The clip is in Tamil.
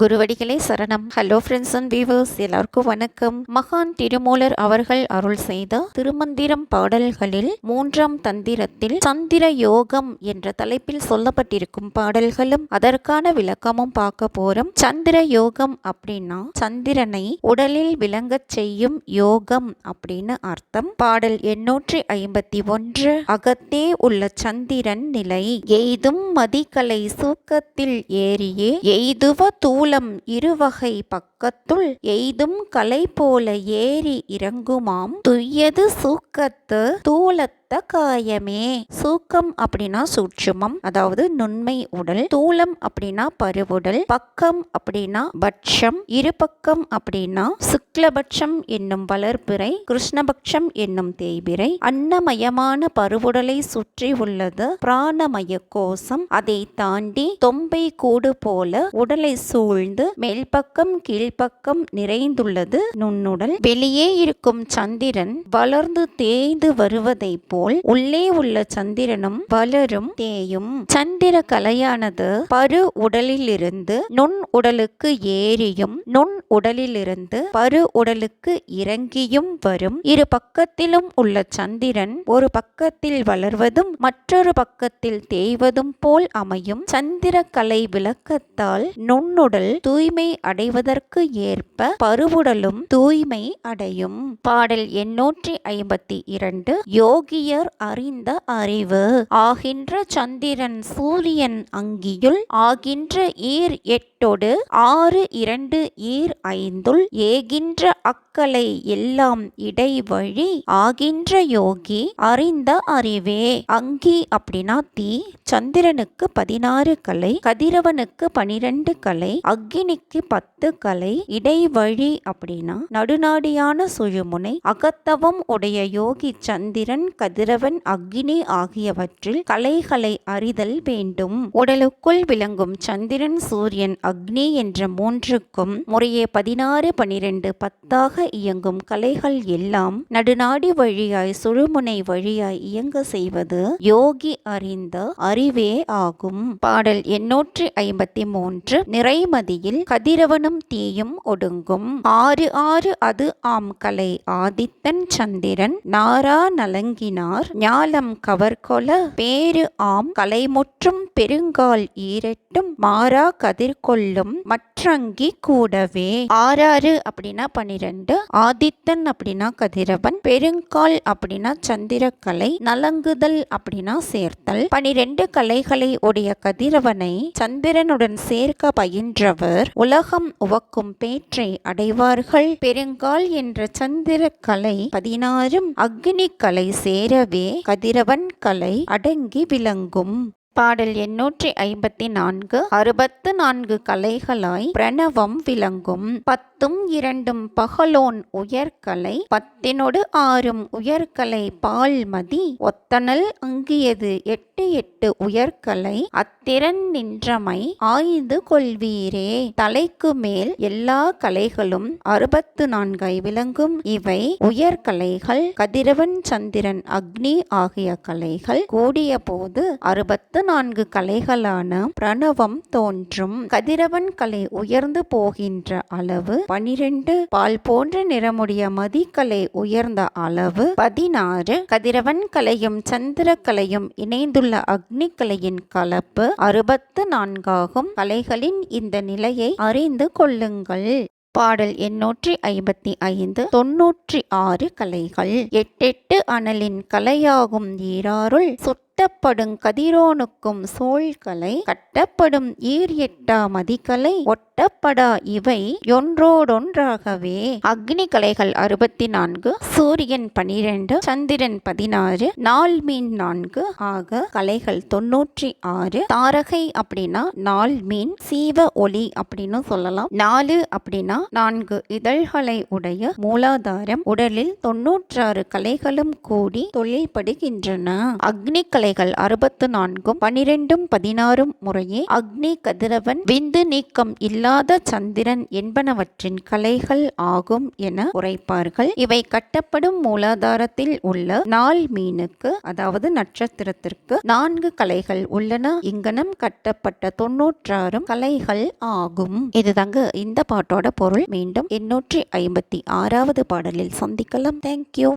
குருவடிகளே சரணம். ஹலோ ஃப்ரெண்ட்ஸ் அண்ட் வீவர்ஸ் எல்லாருக்கும் வணக்கம். மகான் திருமூலர் அவர்கள் அருள் செய்த திருமந்திரம் பாடல்களில் மூன்றாம் தந்திரத்தில் சந்திர யோகம் என்ற தலைப்பில் சொல்லப்பட்டிருக்கும் பாடல்களும் அதற்கான விளக்கமும் பார்க்க போறோம். சந்திர யோகம் அப்படின்னா சந்திரனை உடலில் விளங்கச் செய்யும் யோகம் அப்படின்னு அர்த்தம். பாடல் எண்ணூற்றி ஐம்பத்தி ஒன்று. அகத்தே உள்ள சந்திரன் நிலை. எய்தும் மதிக்கலை சூக்கத்தில் ஏறியே. எய்துவ தூள் தூலம் இருவகை பக்கத்துள் எய்தும் கலை போல ஏறி இறங்குமாம். துய்யது சூக்கத்து தூலத்த காயமே சூக்கம் அப்படின்னா சூட்சுமம் அதாவது நுண்மை உடல். தூளம் அப்படின்னா பருவுடல். பக்கம் அப்படின்னா பட்சம். இருபக்கம் அப்படின்னா சுக்லபட்சம் என்னும் வளர்பிறை. கிருஷ்ணபட்சம் என்னும் தேய்பிறை. அன்னமயமான பருவுடலை சுற்றி உள்ளது பிராணமய கோஷம். அதை தாண்டி தொம்பை கூடு போல உடலை சூழ்ந்து மேல்பக்கம் கீழ்ப்பக்கம் நிறைந்துள்ளது நுண்ணுடல். வெளியே இருக்கும் சந்திரன் வளர்ந்து தேய்ந்து வருவதைப் போல் உள்ளே உள்ள சந்திரனும் வளரும் தேயும். சந்திர கலையானது பரு உடலிலிருந்து நுண் உடலுக்கு ஏறியும் நுண் உடலிலிருந்து பரு உடலுக்கு இறங்கியும் வரும். இரு பக்கத்திலும் உள்ள சந்திரன் ஒரு பக்கத்தில் வளர்வதும் மற்றொரு பக்கத்தில் தேய்வதும் போல் அமையும். சந்திர கலை விளக்கத்தால் நுண்ணுடல் தூய்மை அடைவதற்கு ஏற்ப பருவுடலும் தூய்மை அடையும். பாடல் எண்ணூற்றி ஐம்பத்தி இரண்டு. யோகிய யோகியர் அறிந்த அறிவு. ஆகின்ற சந்திரன் சூரியன் அங்கியுள் ஆகின்ற ஈர் எட்டொடு ஆறு இரண்டு ஈர் ஐந்துள் ஏகின்ற அக்கலை எல்லாம் இடைவழி ஆகின்ற யோகி அறிந்த அறிவே. அங்கி அப்படின்னா தீ சந்திரனுக்கு பதினாறு கலை கதிரவனுக்கு பனிரெண்டு கலை அக்னிக்கு பத்து கலை இடைவழி அப்படின்னா நடுநாடியான சுழுமுனை அகத்தவம் உடைய யோகி சந்திரன் கதிரவன் அக்னி ஆகியவற்றில் கலைகளை அறிதல் வேண்டும். உடலுக்குள் விளங்கும் சந்திரன் சூரியன் அக்னி என்ற மூன்றுக்கும் முறையே பதினாறு பனிரெண்டு பத்தாக இயங்கும் கலைகள் எல்லாம் நடுநாடி வழியாய் சுழுமுனை வழியாய் இயங்க செய்வது யோகி அறிந்த அறிவே ஆகும். பாடல் எண்ணூற்றி ஐம்பத்தி மூன்று. நிறைமதியில் கதிரவனும் தீயும் ஒடுங்கும். ஆறு ஆறு அது ஆம் கலை. ஆதித்தன் சந்திரன் நாரா நலங்கினார். ஞாலம் கவர்கொல. பேரு ஆம் கலைமுற்றும் பெருங்கால் ஈரட்டும் மாறா கதிர்கொள்ளும் மற்றங்கி கூடவே. ஆறாறு அப்படின்னா பனிரெண்டு ஆதித்தன் அப்படின்னா கதிரவன் பெருங்கால் அப்படின்னா சந்திரக்கலை நலங்குதல் அப்படின்னா சேர்த்தல். பனிரெண்டு கலைகளை உடைய கதிரவனை சந்திரனுடன் சேர்க்க பயின்றவர். உலகம் உவக்கும் பேற்றை அடைவார்கள். பெருங்கால் என்ற சந்திர கலை பதினாறும் அக்னி கலை சேரவே கதிரவன் கலை அடங்கி விளங்கும். பாடல் எண்ணூற்றி ஐம்பத்தி நான்கு. அறுபத்து நான்கு கலைகளாய் பிரணவம் விளங்கும். பத்தும் இரண்டும் பகலோன் உயர்கலை. பத்தினொடு ஆறும் உயர்கலை பால்மதி. ஒத்தனல் அங்கியது எட்டு எட்டு உயர்கலை. அத்திறன் நின்றமை ஆய்ந்து கொள்வீரே. தலைக்கு மேல் எல்லா கலைகளும் அறுபத்து நான்காய் விளங்கும். இவை உயர்கலைகள். கதிரவன் சந்திரன் அக்னி ஆகிய கலைகள். கூடிய போது அறுபத்து நான்கு கலைகளான பிரணவம் தோன்றும். கதிரவன் கலை உயர்ந்து போகின்ற அளவு பனிரெண்டு பால் போன்ற நிறமுடைய மதிக்கலை உயர்ந்த அளவு பதினாறு கதிரவன் கலையும் சந்திர கலையும் இணைந்துள்ள அக்னி கலையின் கலப்பு அறுபத்து நான்காகும் கலைகளின் இந்த நிலையை அறிந்து கொள்ளுங்கள். பாடல் எண்ணூற்றி ஐம்பத்தி ஐந்து தொன்னூற்றி ஆறு கலைகள். எட்டெட்டு அனலின் கலையாகும் ஈராருள் கட்டப்படும் கதிரோனுக்கும் சோழ்கலை கட்டப்படும் ஈர் எட்டா மதிக்கலை ஒட்டப்படா இவை ஒன்றோடொன்றாகவே. அக்னி கலைகள் அறுபத்தி நான்கு சூரியன் பனிரெண்டு சந்திரன் பதினாறு நாள் மீன் நான்கு ஆக கலைகள் தொன்னூற்றி ஆறு தாரகை அப்படின்னா நாள் மீன் சீவ ஒளி அப்படின்னு சொல்லலாம். நாலு அப்படின்னா நான்கு இதழ்களை உடைய மூலாதாரம். உடலில் தொன்னூற்றாறு கலைகளும் கூடி தொழில்படுகின்றன. அக்னி கலை கலைகள் அறுபத்து நான்கும் பனிரெண்டும் பதினாறும் முறையே அக்னி கதிரவன் விந்து நீக்கம் இல்லாத சந்திரன் என்பனவற்றின் கலைகள் ஆகும் என உரைப்பார்கள். இவை கட்டப்படும் மூலாதாரத்தில் உள்ள நாள் மீனுக்கு அதாவது நட்சத்திரத்திற்கு நான்கு கலைகள் உள்ளன. இங்கனம் கட்டப்பட்ட தொன்னூற்றாறும் கலைகள் ஆகும். இதுதாங்க இந்த பாட்டோட பொருள். மீண்டும் எண்ணூற்றி ஐம்பத்தி ஆறாவது பாடலில் சந்திக்கலாம். தேங்க்யூ